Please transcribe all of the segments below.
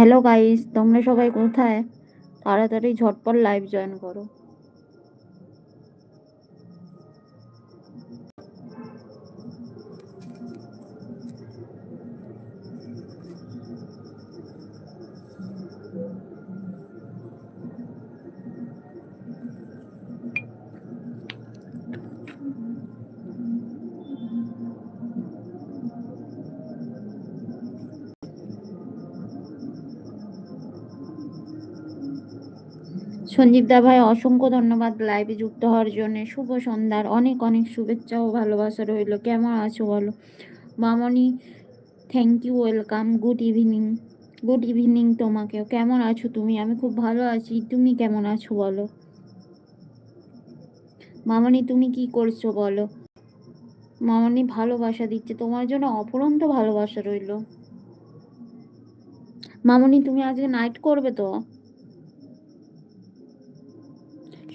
Hello guys তোমরা সবাই কোথায়? তাড়াতাড়ি ঝটপট লাইভ জয়েন করো। সঞ্জীব দা ভাই, অসংখ্য ধন্যবাদ লাইভে যুক্ত হওয়ার জন্য। শুভ সন্ধ্যার অনেক অনেক শুভেচ্ছা ও ভালোবাসা রইল। কেমন আছো বলো? মামনি thank you welcome good evening good evening তোমাকেও। কেমন আছো তুমি? আমি খুব ভালো আছি। তুমি কেমন আছো বলো? মামনি, তুমি কি করছ বলো? মামনি ভালোবাসা দিচ্ছে। তোমার জন্য অপরন্ত ভালোবাসা রইল। মামনি, তুমি আজকে নাইট করবে তো?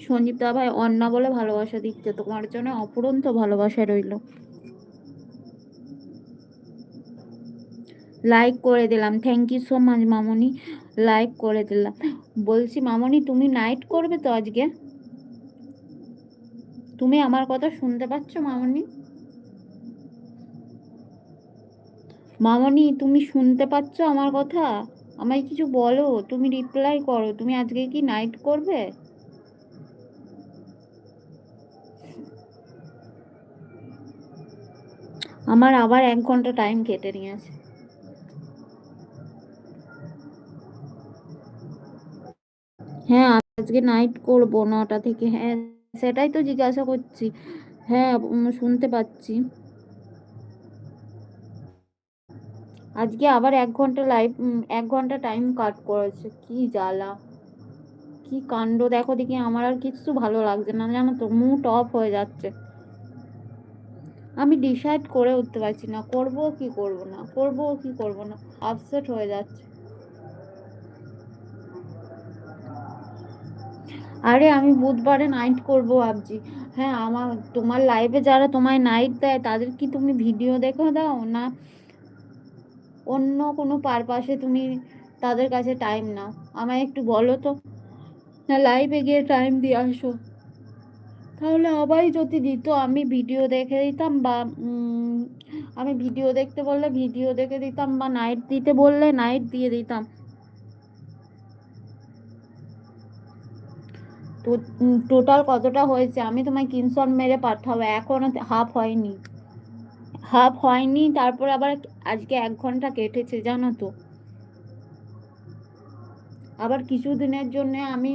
সঞ্জীব দা ভাই অন্না বলে ভালোবাসা দিচ্ছে, তোমার জন্য অপরন্ত ভালোবাসা রইল। লাইক করে দিলাম থ্যাংক ইউ সো মাচ মামনি। লাইক করে দিলাম। বলছি, মামনি, তুমি নাইট করবে তো আজকে? তুমি আমার কথা শুনতে পাচ্ছ মামনি? মামনি, তুমি শুনতে পাচ্ছ আমার কথা? আমায় কিছু বলো, তুমি রিপ্লাই করো। তুমি আজকে কি নাইট করবে? আমার আবার এক ঘণ্টা টাইম কেটে নিয়েছে। হ্যাঁ আজকে নাইট করব নটা থেকে। হ্যাঁ সেটাই তো জিজ্ঞাসা করছি। হ্যাঁ শুনতে পাচ্ছি। আজকে আবার এক ঘণ্টা লাইভ এক ঘণ্টা টাইম কাট করেছে। কি জ্বালা। কি কাণ্ড। দেখো দেখি, আমার আর কিছু ভালো লাগছে না। জানো তো মুড অফ হয়ে যাচ্ছে। আমি ডিসাইড করে উঠতে পারছি না। করব কি করব না? করব কি করব না? আপসেট হয়ে যাচ্ছে। আরে আমি বুধবারে নাইট করব ভাবছি। হ্যাঁ আমার, তোমার লাইভে যারা তোমায় নাইট দেয়, তাদের কি তুমি ভিডিও দেখে? দাও না? অন্য কোনো পারপাসে তুমি তাদের কাছে টাইম নাও। আমায় একটু বলো তো। না লাইভে গিয়ে টাইম দিয়ে আসো। তাহলে আবার যদি দিত, আমি ভিডিও দেখে দিতাম বা আমি ভিডিও দেখতে বললে ভিডিও দেখে দিতাম বা নাইট দিতে বললে নাইট দিয়ে দিতাম। তো টোটাল কতটা হয়েছে? আমি তোমায় কিনশট মেরে পাঠাবো, এখনও হাফ হয়নি। হাফ হয়নি, তারপর আবার আজকে এক ঘণ্টা কেটেছে, জানো তো। আবার কিছুদিনের জন্য আমি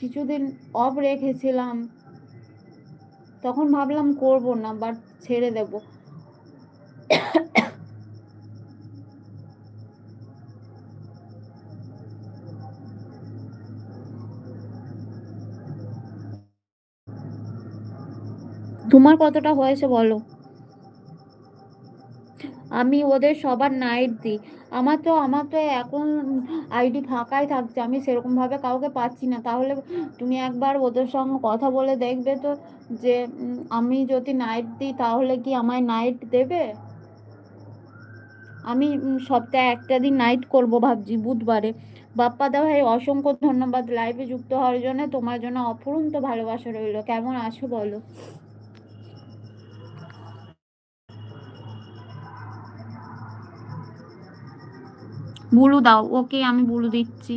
কিছুদিন অফ রেখেছিলাম। তখন ভাবলাম করব না বাট ছেড়ে দেব। তোমার কতটা হয়েছে বলো? আমি ওদের সবার নাইট দিই। আমার তো আমার তো এখন আইডি ফাঁকাই থাকছে। আমি সেরকমভাবে কাউকে পাচ্ছি না। তাহলে তুমি একবার ওদের সঙ্গে কথা বলে দেখবে তো যে আমি যদি নাইট দিই তাহলে কি আমায় নাইট দেবে? আমি সপ্তাহে একটা দিন নাইট করব ভাবছি বুধবারে। বাপ্পা দা ভাই, অসংখ্য ধন্যবাদ। লাইভে যুক্ত হওয়ার জন্য তোমার জন্য অফুরন্ত ভালোবাসা রইল। কেমন আছো বলো? বুলু দাও ওকে আমি বুলু দিচ্ছি।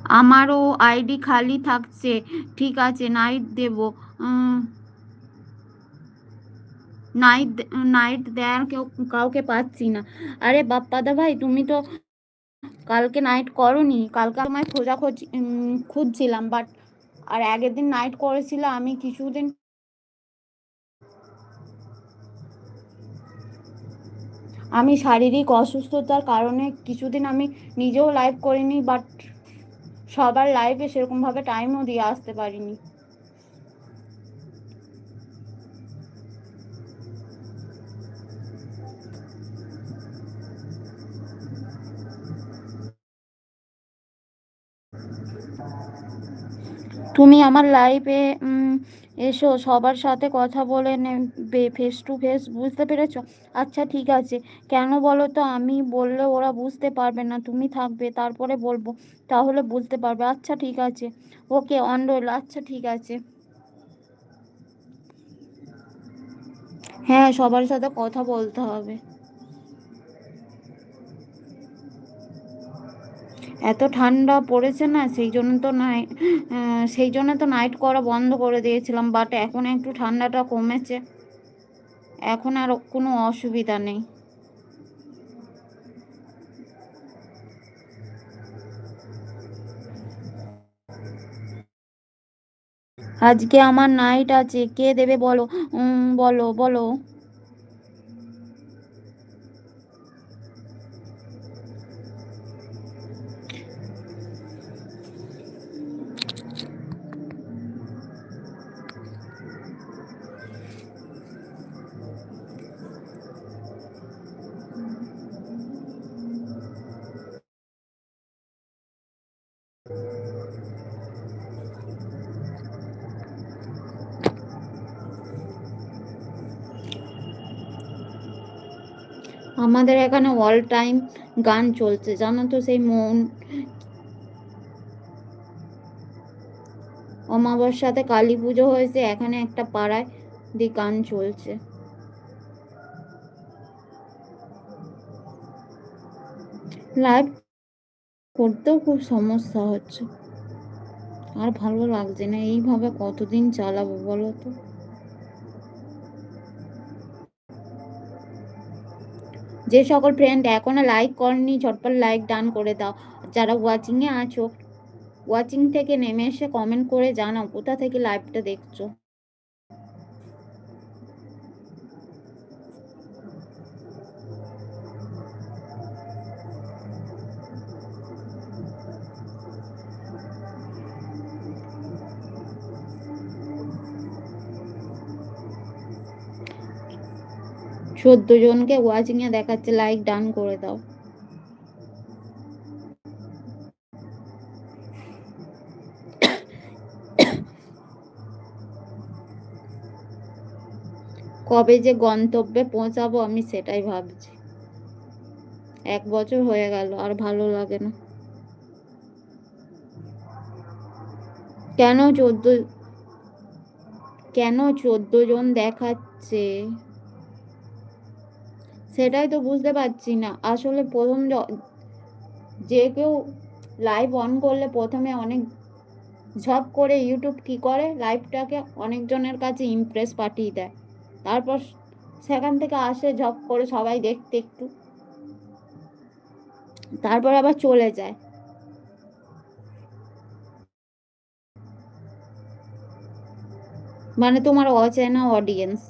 আমারও আইডি খালি থাকছে ঠিক আছে নাইট দেব নাইট নাইট দেয়ার কেউ কাউকে পাচ্ছি না। আরে বাপ্পাদা ভাই তুমি তো কালকে নাইট করনি। কালকে তোমায় খোঁজাখুঁজি উম, খুঁজছিলাম বাট আর আগের দিন নাইট করেছিল আমি কিছুদিন আমি শারীরিক অসুস্থতার কারণে কিছুদিন আমি নিজেও লাইভ করিনি বাট সবার লাইভে সেরকমভাবে টাইমও দিয়ে আসতে পারিনি। তুমি আমার লাইভে এসো, সবার সাথে কথা বলে নেবে ফেস টু ফেস বুঝতে পেরেছ? আচ্ছা ঠিক আছে। কেন বলো তো? আমি বললে ওরা বুঝতে পারবে না, তুমি থাকবে, তারপরে বলব, তাহলে বুঝতে পারবে। আচ্ছা ঠিক আছে। ওকে অন রইল আচ্ছা ঠিক আছে। হ্যাঁ সবার সাথে কথা বলতে হবে। এত ঠান্ডা পড়েছে না, সেই জন্য তো নাই সেই জন্য তো নাইট করা বন্ধ করে দিয়েছিলাম বাট এখন একটু ঠান্ডাটা কমেছে। এখন আর কোনো অসুবিধা নেই। আজকে আমার নাইট আছে, কে দেবে বলো? বলো বলো। আমাদের এখানে অল টাইম গান চলছে, জানো তো সেই মন অমাবস্যাতে কালী পুজো হয়েছে, এখানে একটা পাড়ায় দি গান চলছে। লাইভ করতেও খুব সমস্যা হচ্ছে। আর ভালো লাগছে না, এইভাবে কতদিন চালাবো বলো তো? যে সকল ফ্রেন্ড এখনও লাইক করনি, ঝটপট লাইক ডান করে দাও। যারা ওয়াচিংয়ে আছো ওয়াচিং থেকে নেমে এসে কমেন্ট করে জানাও, কোথা থেকে লাইভটা দেখছ? চোদ্দ জনকে ওয়াচিংয়ে দেখাচ্ছে লাইক ডান করে দাও। কবে যে গন্তব্যে পৌঁছাবো আমি সেটাই ভাবছি। এক বছর হয়ে গেল, আর ভালো লাগে না। কেন চোদ্দ কেন চোদ্দ জন দেখাচ্ছে? সেটাই তো বুঝতে পারছি না। আসলে প্রথম যে কেউ লাইভ অন করলে প্রথমে অনেক ঝপ করে ইউটিউব কি করে? লাইভটাকে অনেকজনের কাছে ইমপ্রেস পাঠিয়ে দেয়। তারপর সেখান থেকে আসে ঝপ করে সবাই দেখতে একটু। তারপর আবার চলে যায়। মানে তোমার অচেনা অডিয়েন্স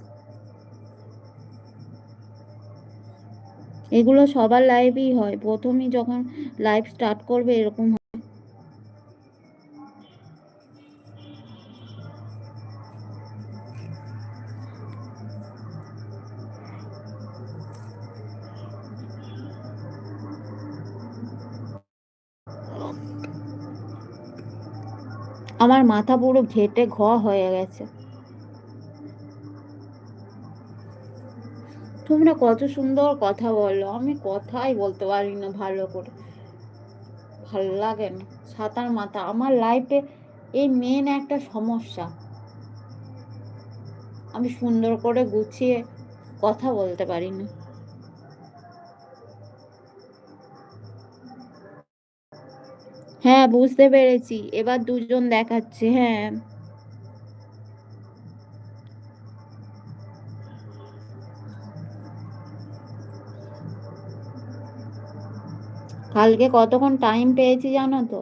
এগুলো সবার লাইভই হয়। প্রথমই যখন লাইভ স্টার্ট করবে এরকম আমার মাথা পুরো ঘেটে ঘ হয়ে গেছে। তোমরা কত সুন্দর কথা বলো আমি কথাই বলতে পারি না ভালো করে। ভালো লাগে না। সাঁতার মাথা। আমার লাইফে এই মেন একটা সমস্যা। আমি সুন্দর করে গুছিয়ে কথা বলতে পারি না। হ্যাঁ বুঝতে পেরেছি। এবার দুজন দেখাচ্ছে হ্যাঁ। কালকে কতক্ষণ টাইম পেয়েছি জানো তো?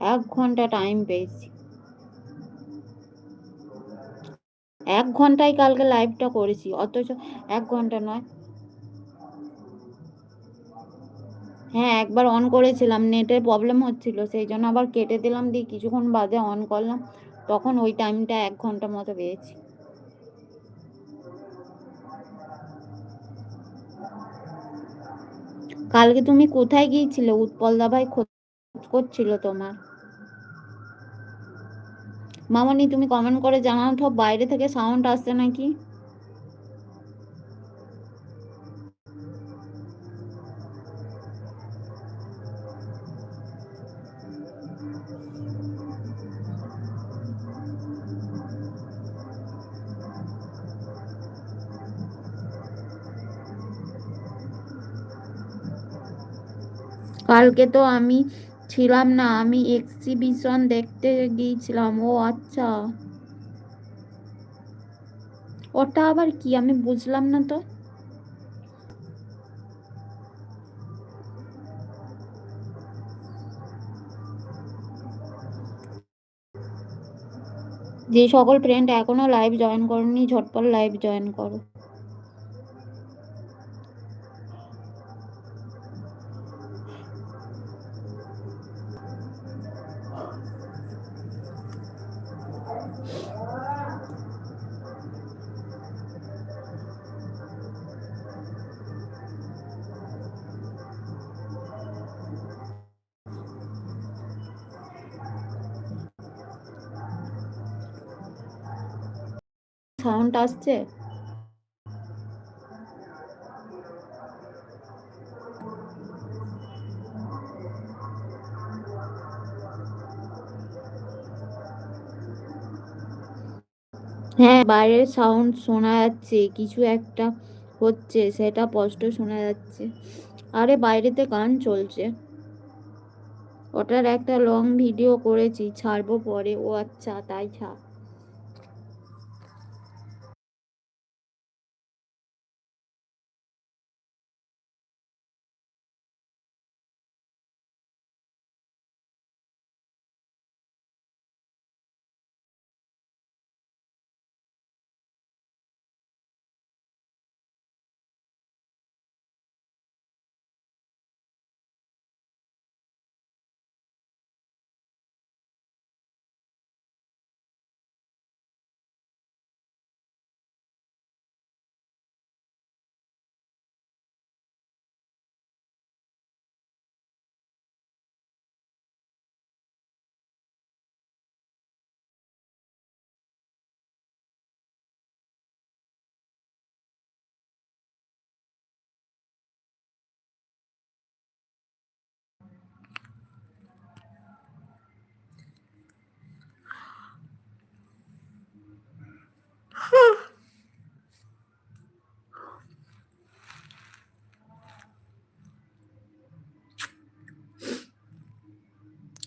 এক ঘণ্টা টাইম পেয়েছি। এক ঘন্টায় কালকে লাইভটা করেছি, অথচ এক ঘণ্টা নয়। হ্যাঁ একবার অন করেছিলাম নেটের প্রবলেম হচ্ছিল, সেই জন্য আবার কেটে দিলাম, দিয়ে কিছুক্ষণ বাদে অন করলাম। তখন ওই টাইমটা এক ঘণ্টা মতো পেয়েছি। কালকে তুমি কোথায় গিয়েছিলে? উৎপল দাভাই খোঁজ করছিল তোমার। মামনি, তুমি কমেন্ট করে জানাও তো, বাইরে থেকে সাউন্ড আসছে নাকি? কালকে তো আমি ছিলাম না, আমি এক্সিবিশন দেখতে গিয়েছিলাম। ও আচ্ছা। ওটা আবার কি? আমি বুঝলাম না তো। যে সকল ফ্রেন্ড এখনও লাইভ জয়েন করনি, ঝটপট লাইভ জয়েন করো। সাউন্ড আসছে? বাইরের সাউন্ড শোনা যাচ্ছে, কিছু একটা হচ্ছে, সেটা স্পষ্ট শোনা যাচ্ছে। আরে, বাইরেতে গান চলছে। ওটার একটা লং ভিডিও করেছি, ছাড়বো পরে। ও আচ্ছা তাই ছা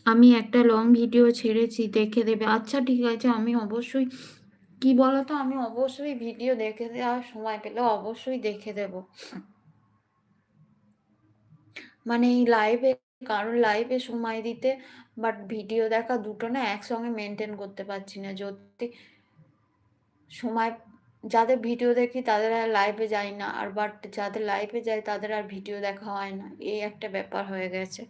আমি একটা লং ভিডিও ছেড়েছি, দেখে দেবে। আচ্ছা ঠিক আছে, আমি অবশ্যই, কি বলতো, আমি অবশ্যই ভিডিও দেখে দেওয়ার সময় পেলে অবশ্যই দেখে দেব। মানে এই লাইভে কারণ লাইভে সময় দিতে বাট ভিডিও দেখা দুটো না একসঙ্গে মেনটেন করতে পারছি না। যদি সময়, যাদের ভিডিও দেখি তাদের আর লাইভে যাই না, আর বাট যাদের লাইভে যায় তাদের আর ভিডিও দেখা হয় না। এই একটা ব্যাপার হয়ে গেছে।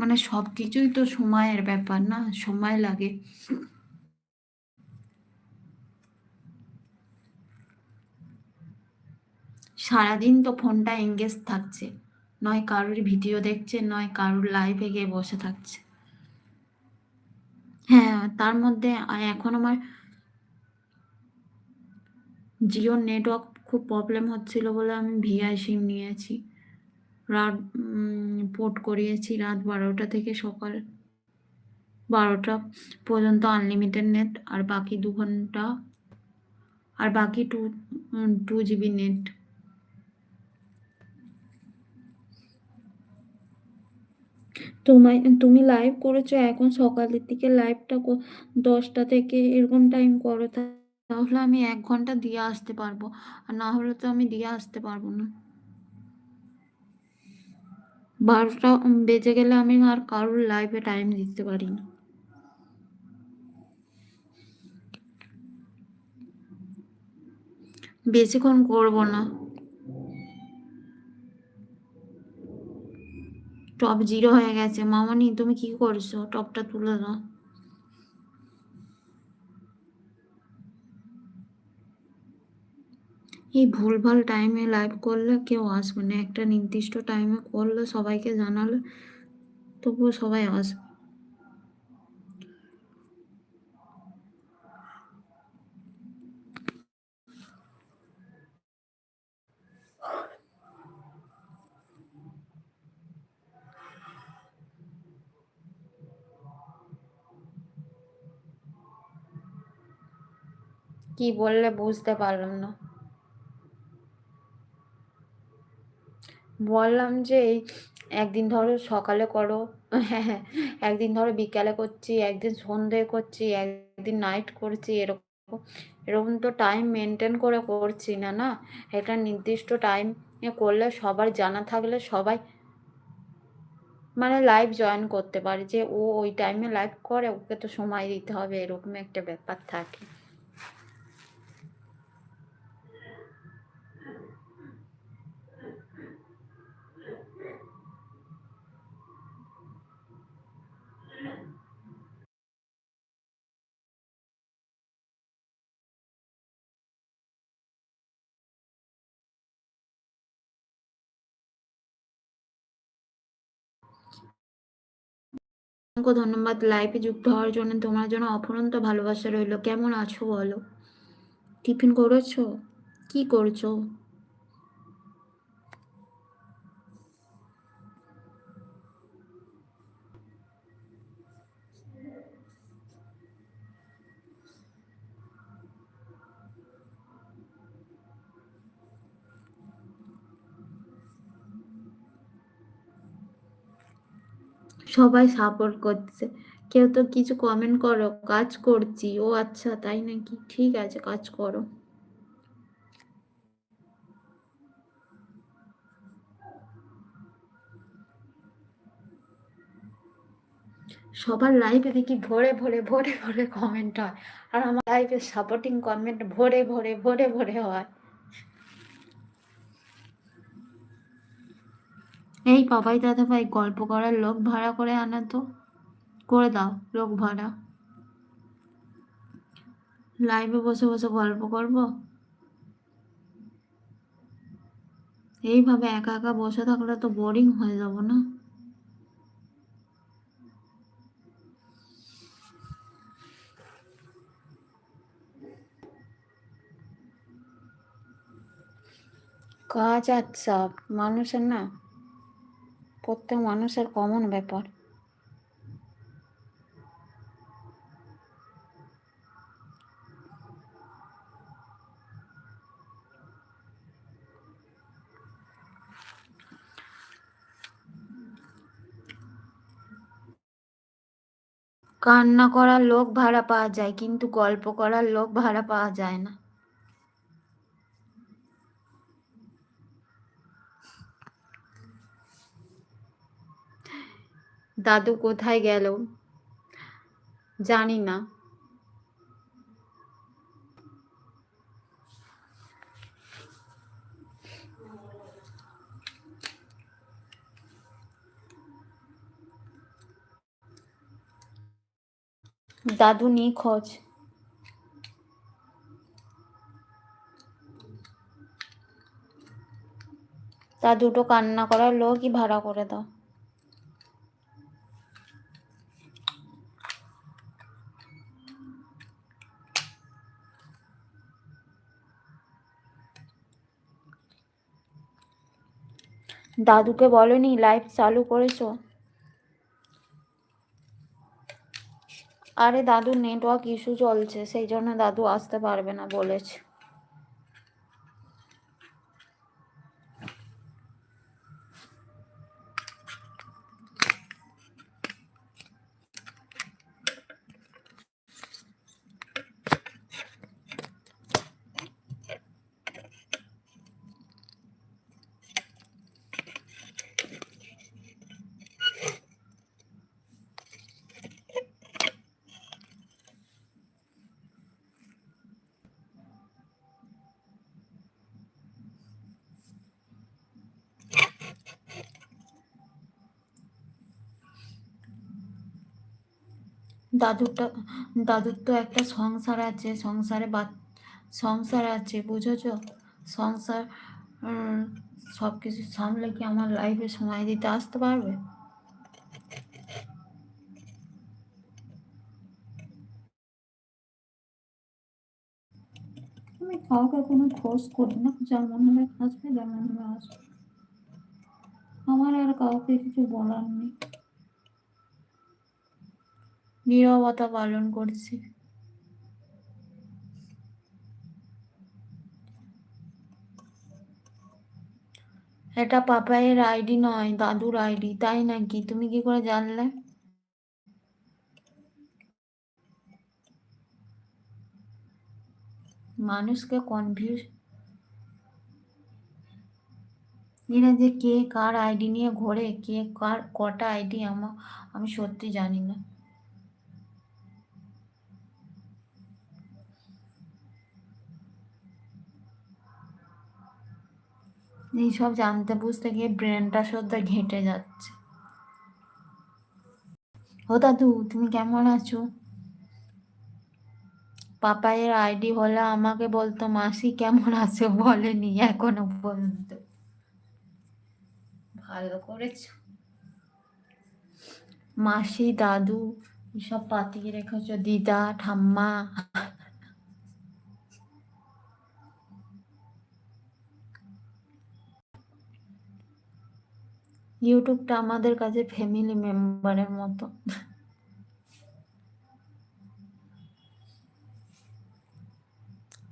মানে সব কিছুই তো সময়ের ব্যাপার না, সময় লাগে। সারাদিন তো ফোনটা এঙ্গেজ থাকছে, নয় কারোর ভিডিও দেখছে, নয় কারোর লাইভে গিয়ে বসে থাকছে। হ্যাঁ তার মধ্যে এখন আমার জিও নেটওয়ার্ক খুব প্রবলেম হচ্ছিল বলে আমি ভিআই সিম নিয়েছি। রাত পোর্ট করিয়েছি রাত বারোটা থেকে সকাল বারোটা পর্যন্ত আনলিমিটেড নেট আর বাকি দু ঘণ্টা আর বাকি টু টু জিবি নেট তোমায়, তুমি লাইভ করেছ, এখন সকালের দিকে লাইভটা দশটা থেকে এরকম টাইম করো, তাহলে আমি এক ঘণ্টা দিয়ে আসতে পারব। আর না হলে তো আমি দিয়ে আসতে পারব না। বারোটা বেজে গেলে আমি আর কারোর লাইফে টাইম দিতে পারি না। বেশিক্ষণ করব না। টপ জিরো হয়ে গেছে। মামানি, তুমি কি করছ? টপটা তুলে দাও। এই ভুলভাল টাইমে লাইভ করলে কেউ আসবে না। একটা নির্দিষ্ট টাইমে করলে সবাইকে জানালে তবুও সবাই আসবে। কি বললে বুঝতে পারলাম না। বললাম যে এই একদিন ধরো সকালে করো। হ্যাঁ একদিন ধরো বিকালে করছি, একদিন সন্ধে করছি, একদিন নাইট করছি, এরকম। এরকম তো টাইম মেনটেন করে করছি না না? একটা নির্দিষ্ট টাইম করলে সবার জানা থাকলে সবাই মানে লাইভ জয়েন করতে পারে যে ও ওই টাইমে লাইভ করে, ওকে তো সময় দিতে হবে, এরকম একটা ব্যাপার থাকে। অসংখ্য ধন্যবাদ লাইফে যুক্ত হওয়ার জন্য। তোমার জন্য অফুরন্ত ভালোবাসা রইল। কেমন আছো বলো? টিফিন করেছ? কি করছ? সবাই সাপোর্ট করছে কেউ তো কিছু কমেন্ট করো, কাজ করছি। ও আচ্ছা তাই নাকি? ঠিক আছে, কাজ করো। সবার লাইভে দেখি ভরে ভরে ভরে ভরে কমেন্ট হয়। আর আমার লাইভে সাপোর্টিং কমেন্ট ভরে ভরে ভরে ভরে হয়। এই পাপাই দাদা ভাই, গল্প করার লোক ভাড়া করে আনা তো। করে দাও, লোক ভাড়া। লাইভে বসে বসে গল্প করব? এইভাবে একা একা বসে থাকলে তো বোরিং হয়ে যাব না। কাজ আর চাপ, মানুষের না প্রত্যেক মানুষের কমন ব্যাপার। কান্না করার লোক ভাড়া পাওয়া যায়, কিন্তু গল্প করার লোক ভাড়া পাওয়া যায় না। দাদু কোথায় গেল? জানি না। দাদু নিখোঁজ। তা দুটো কান্না করার লোকই ভাড়া করে দাও। দাদুকে বলনি লাইভ চালু করেছ? আরে দাদুর নেটওয়ার্ক ইস্যু চলছে, সেই জন্য দাদু আসতে পারবে না বলেছে। দাদুরটা, দাদুর তো একটা সংসার আছে, সংসারে বা সংসার আছে, বুঝেছ? সংসার সব কিছু সামলে কি আমার লাইফে সময় দিতে আসতে পারবে? আমি কাউকে কোনো ফোর্স করি না, যা মনে হবে আসবে, যা মনে হবে আসবে। আমার আর কাউকে কিছু বলার নেই। নীরবতা পালন করছি। এটা পাপাইয়ের আইডি নয়, দাদুর আইডি, তাই নাকি? তুমি কি করে জানলে? মানুষকে কনফিউজ এরা যে কে কার আইডি নিয়ে ঘোরে, কে কার কটা আইডি আমার আমি সত্যি জানি না। এইসব জানতে বুঝতে গিয়ে ব্রেনটা সদ্য ঘেঁটে যাচ্ছে। ও দাদু, তুমি কেমন আছো? পাপায়ের আইডি হলে আমাকে বলতো, মাসি কেমন আছে? বলেনি এখনও পর্যন্ত। ভালো করেছ। মাসি, দাদু, এসব পাতিয়ে রেখেছো, দিদা, ঠাম্মা। ইউটিউবটা আমাদের কাছে ফ্যামিলি মেম্বারের মতো।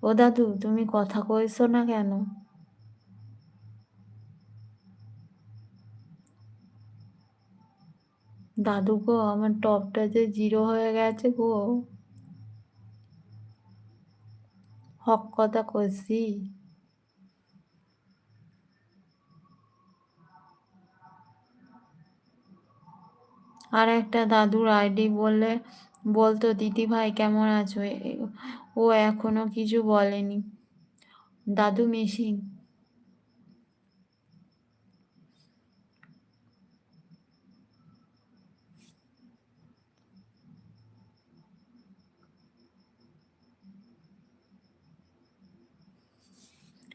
ও দাদু, তুমি কথা কইছো না কেন? দাদু গো, আমার টপটা যে জিরো হয়ে গেছে গো। হক কথা কইছি। আর একটা দাদুর আইডি বললে, বলতো, দিদি ভাই, কেমন আছো? ও এখনও কিছু বলেনি। দাদু মেশিন।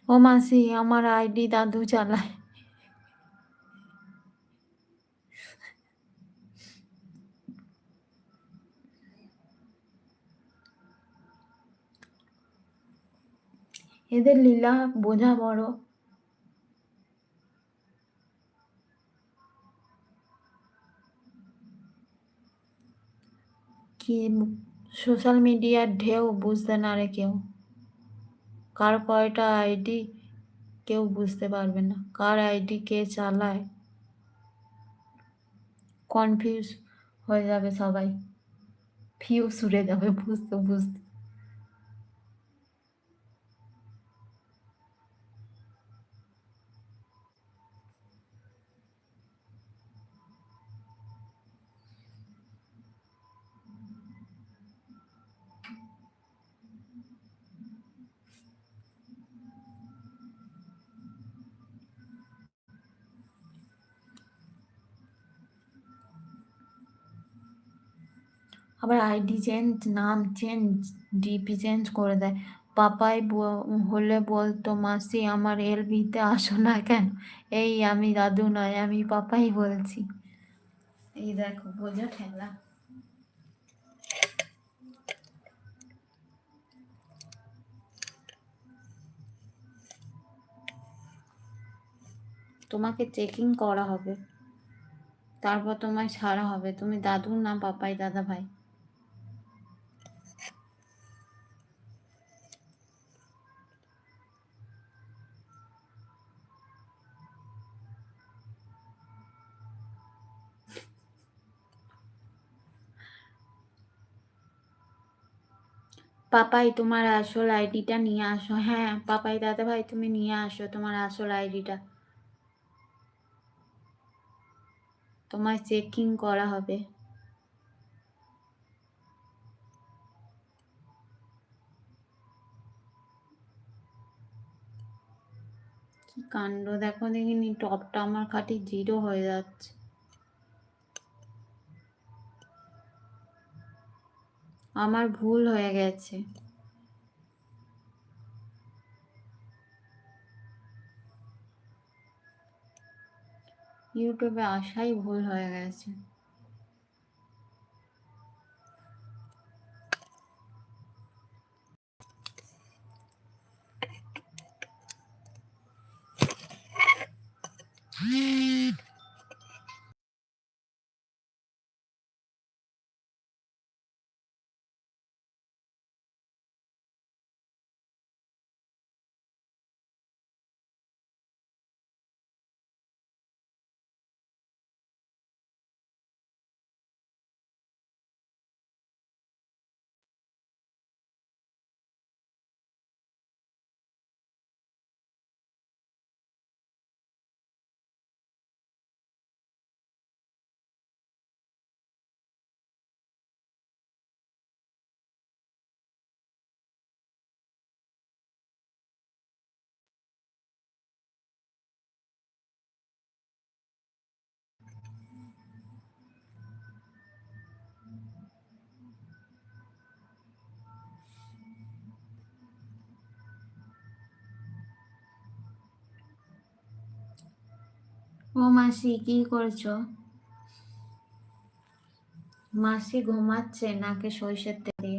ও মাসি, আমার আইডি দাদু চালায়। এদের লীলা বোঝা বড়। কি সোশ্যাল মিডিয়ার ঢেউ বুঝতে না রে কেউ। কার কয়টা আইডি কেউ বুঝতে পারবে না। কার আইডি কে চালায়। কনফিউজ হয়ে যাবে সবাই। ফিউ সুরে যাবে বুঝতে বুঝতে। আবার আইডি চেঞ্জ নাম চেঞ্জ ডিপি চেঞ্জ করে দেয়। পাপাই হলে বলতো, মাসি, আমার এলবিতে আসো না কেন? এই আমি দাদু নয়, আমি পাপাই বলছি। এই দেখো, বোঝা ঠেলা। তোমাকে চেকিং করা হবে। তারপর তোমায় ছাড়া হবে। তুমি দাদুর না পাপাই দাদা ভাই পাপাই তোমার আসল আইডিটা নিয়ে আসো হ্যাঁ পাপাই দাদা ভাই তুমি নিয়ে আসো তোমার আসল আইডিটা। তোমায় চেকিং করা হবে। কি কাণ্ড দেখো দেখিনি, টপটা আমার খাটি জিরো হয়ে যাচ্ছে। আমার ভুল হয়ে গেছে। ইউটিউবে আসাই ভুল হয়ে গেছে। ও মাসি কি করছ? মাসি ঘুমাচ্ছে নাকে সরিষের তেল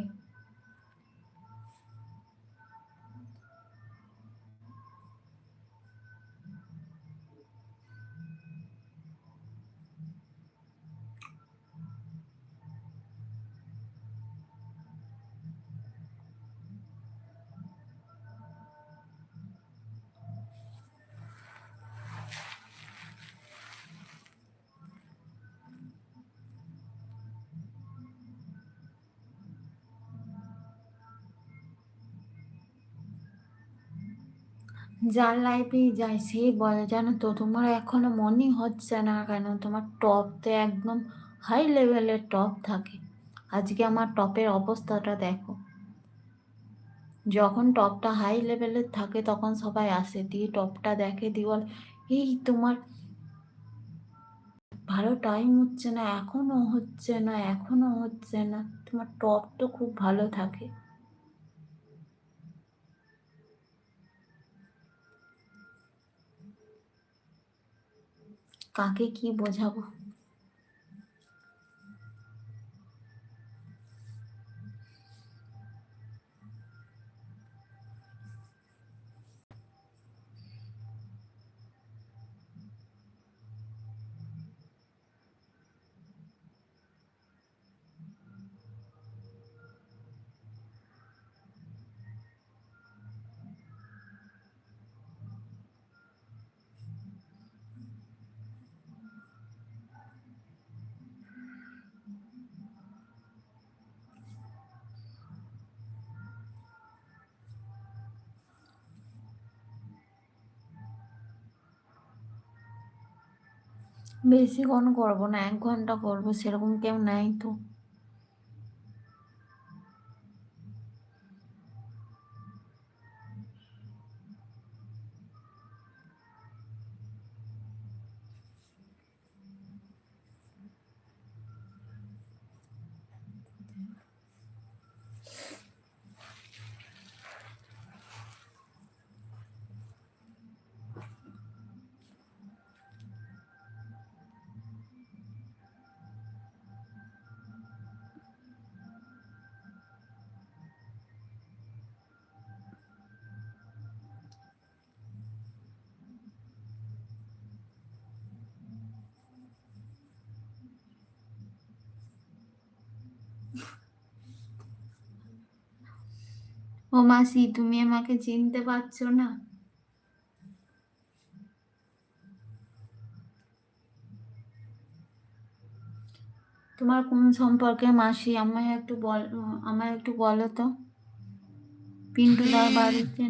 যার লাইফে যাই সেই বলে, জানো তো, তোমার এখনও মনই হচ্ছে না কেন? তোমার টপ তো একদম হাই লেভেলের টপ থাকে। আজকে আমার টপের অবস্থাটা দেখো। যখন টপটা হাই লেভেলের থাকে, তখন সবাই আসে, দিয়ে টপটা দেখে, দিয়ে বলে, এই তোমার ভালো টাইম হচ্ছে না, এখনও হচ্ছে না, এখনও হচ্ছে না। তোমার টপ তো খুব ভালো থাকে। কাকে কি বোঝাবো? বেশিক্ষণ করবো না এক ঘন্টা করবো সেরকম কেউ নাই তো। ও মাসি, তুমি আমাকে চিনতে পারছ না। তোমার কোন সম্পর্কে মাসি? আমায় একটু বল, আমায় একটু বলো তো। পিন্টু দার বাড়িতে